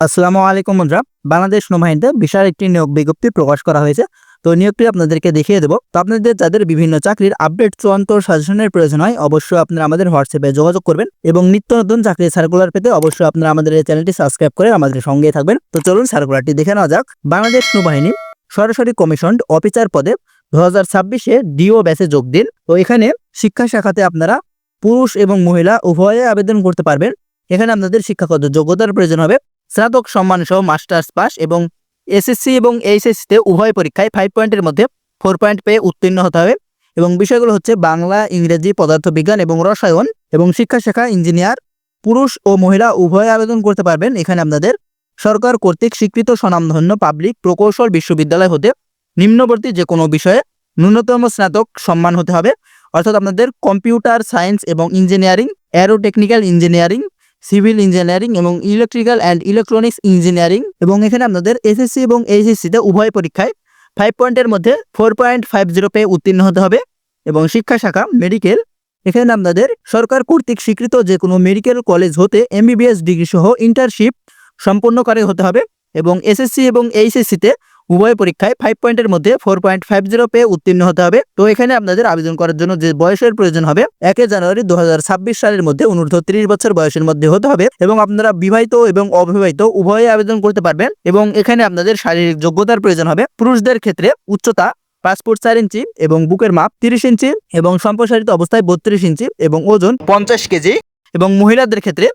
আসসালামু আলাইকুম বন্ধুরা। বাংলাদেশ নৌবাহিনীতে বিশাল একটি নিয়োগ বিজ্ঞপ্তি প্রকাশ করা হয়েছে। তো নিয়োগটি আপনাদেরকে দেখিয়ে দেবো। তো আপনাদের যাদের বিভিন্ন চাকরির আপডেট চূড়ান্ত সাজেশনের প্রয়োজন হয়, অবশ্যই আপনারা আমাদের হোয়াটসঅ্যাপে যোগাযোগ করবেন এবং নিত্য নতুন চাকরির সার্কুলার পেতে অবশ্যই আপনারা আমাদের এই চ্যানেলটি সাবস্ক্রাইব করে আমাদের সঙ্গে থাকবেন। তো চলুন সার্কুলারটি দেখে নেওয়া যাক। বাংলাদেশ নৌবাহিনী সরাসরি কমিশন অফিসার পদে দু হাজার ছাব্বিশে ডিও ব্যাচে যোগ দিন। তো এখানে শিক্ষা শাখাতে আপনারা পুরুষ এবং মহিলা উভয়ে আবেদন করতে পারবেন। এখানে আপনাদের শিক্ষাগত যোগ্যতার প্রয়োজন হবে। স্নাতক সম্মান সহ মাস্টার্স পাস এবং এসএসসি এবং এইচএসসিতে উভয় পরীক্ষায় ফাইভ পয়েন্টের মধ্যে ফোর পয়েন্ট পেয়ে উত্তীর্ণ হতে হবে। এবং বিষয়গুলো হচ্ছে বাংলা, ইংরেজি, পদার্থবিজ্ঞান এবং রসায়ন এবং শিক্ষা শাখা ইঞ্জিনিয়ার পুরুষ ও মহিলা উভয় আবেদন করতে পারবেন। এখানে আপনাদের সরকার কর্তৃক স্বীকৃত স্বনামধন্য পাবলিক প্রকৌশল বিশ্ববিদ্যালয় হতে নিম্নবর্তী যে কোনো বিষয়ে ন্যূনতম স্নাতক সম্মান হতে হবে। অর্থাৎ আপনাদের কম্পিউটার সায়েন্স এবং engineering aerotechnical engineering civil engineering এবং ইলেকট্রিক্যাল অ্যান্ড ইলেকট্রনিক্স ইঞ্জিনিয়ারিং এবং এখানে আপনাদের এসএসসি এবং এইচএসসিতে উভয় পরীক্ষায় ফাইভ পয়েন্টের মধ্যে ফোর পয়েন্ট ফাইভ জিরো পেয়ে উত্তীর্ণ হতে হবে এবং শিক্ষা শাখা মেডিকেল এখানে আপনাদের সরকার কর্তৃক স্বীকৃত যে কোনো মেডিকেল কলেজ হতে এমবিবিএস ডিগ্রি সহ ইন্টার্নশিপ সম্পন্ন করে হতে হবে এবং এসএসসি এবং এইচএসসিতে উভয় পরীক্ষায় ফাইভ পয়েন্টের মধ্যে ফোর পয়েন্ট ফাইভ জিরো পেয়ে উত্তীর্ণ হতে হবে। তো এখানে আপনাদের আবেদন করার জন্য যে বয়সের প্রয়োজন হবে, একে জানুয়ারি দু হাজার ছাব্বিশ সালের মধ্যে অনূর্ধ্ব ত্রিশ বছর বয়সের মধ্যে হতে হবে এবং আপনারা বিবাহিত এবং অবিবাহিত উভয়ে আবেদন করতে পারবেন এবং এখানে আপনাদের শারীরিক যোগ্যতার প্রয়োজন হবে। পুরুষদের ক্ষেত্রে উচ্চতা পাসপোর্ট চার ইঞ্চি এবং বুকের মাপ তিরিশ ইঞ্চি এবং সম্প্রসারিত অবস্থায় বত্রিশ ইঞ্চি এবং ওজন পঞ্চাশ কেজি এবং মহিলাদের ক্ষেত্রে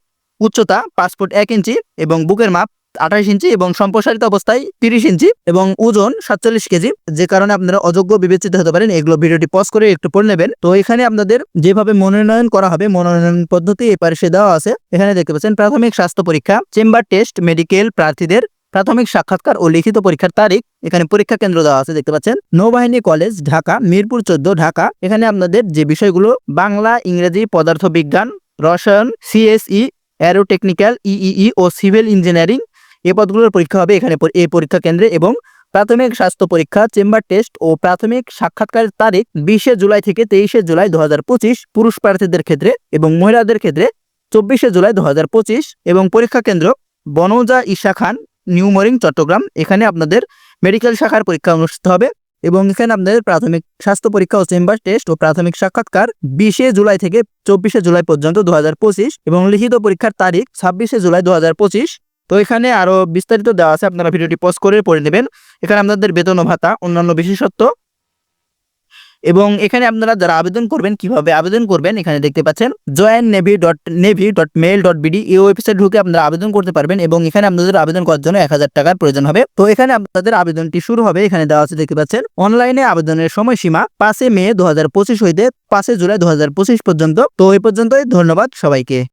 উচ্চতা পাসপোর্ট এক ইঞ্চি এবং বুকের মাপ আঠাশ ইঞ্চি এবং সম্প্রসারিত অবস্থায় তিরিশ ইঞ্চি এবং ওজন সাতচল্লিশ কেজি। যে কারণে আপনারা অযোগ্য, বিবেচিত হতে পারেন। এগুলো ভিডিওটি পজ করে একটু পড়ে নেবেন। তো এখানে আপনাদের যেভাবে মনোনয়ন করা হবে, মনোনয়ন পদ্ধতি এই পাশে দেওয়া আছে। এখানে দেখতে পাচ্ছেন, প্রাথমিক স্বাস্থ্য পরীক্ষা, চেম্বার টেস্ট, মেডিকেল প্রার্থীদের প্রাথমিক সাক্ষাৎকার ও লিখিত পরীক্ষার তারিখ। এখানে পরীক্ষা কেন্দ্র দেওয়া আছে, দেখতে পাচ্ছেন। নৌবাহিনী কলেজ, ঢাকা, মিরপুর চোদ্দ, ঢাকা। এখানে আপনাদের যে বিষয়গুলো, বাংলা, ইংরেজি পদার্থ বিজ্ঞান রসায়ন সিএসই অ্যারোটেকনিক্যাল ইইই ও সিভিল ইঞ্জিনিয়ারিং এই পদগুলোর পরীক্ষা হবে এখানে এই পরীক্ষা কেন্দ্রে এবং প্রাথমিক স্বাস্থ্য পরীক্ষা, চেম্বার টেস্ট ও প্রাথমিক সাক্ষাৎকারের তারিখ বিশে জুলাই থেকে তেইশে জুলাই দু হাজার পঁচিশ, পুরুষ প্রার্থীদের ক্ষেত্রে এবং মহিলাদের ক্ষেত্রে চব্বিশে জুলাই দু হাজার পঁচিশ এবং পরীক্ষা কেন্দ্র বনৌজা ঈশা খান নিউমরিং চট্টগ্রাম। এখানে আপনাদের মেডিকেল শাখার পরীক্ষা অনুষ্ঠিত হবে এবং এখানে আপনাদের প্রাথমিক স্বাস্থ্য পরীক্ষা ও চেম্বার টেস্ট ও প্রাথমিক সাক্ষাৎকার বিশে জুলাই থেকে চব্বিশে জুলাই পর্যন্ত দু হাজার পঁচিশ এবং লিখিত পরীক্ষার তারিখ ছাব্বিশে জুলাই দু হাজার পঁচিশ। তো এখানে আরও বিস্তারিত দেওয়া আছে, আপনারা ভিডিওটি পজ করে পড়ে নেবেন। এখানে আপনাদের বেতন ভাতা, অন্যান্য বিশেষত্ব। এবং এখানে আপনারা যারা আবেদন করবেন, কীভাবে আবেদন করবেন, এখানে দেখতে পাচ্ছেন join navy dot navy dot mail dot BD এই ওয়েবসাইট ঢুকে আপনারা আবেদন করতে পারবেন এবং এখানে আপনাদের আবেদন করার জন্য এক হাজার টাকার প্রয়োজন হবে। তো এখানে আপনাদের আবেদনটি শুরু হবে, এখানে দেওয়া আছে দেখতে পাচ্ছেন অনলাইনে আবেদনের সময়সীমা পাঁচে মে দু হাজার পঁচিশ হইতে পাঁচে জুলাই দু হাজার পঁচিশ পর্যন্ত। তো এই পর্যন্তই, ধন্যবাদ সবাইকে।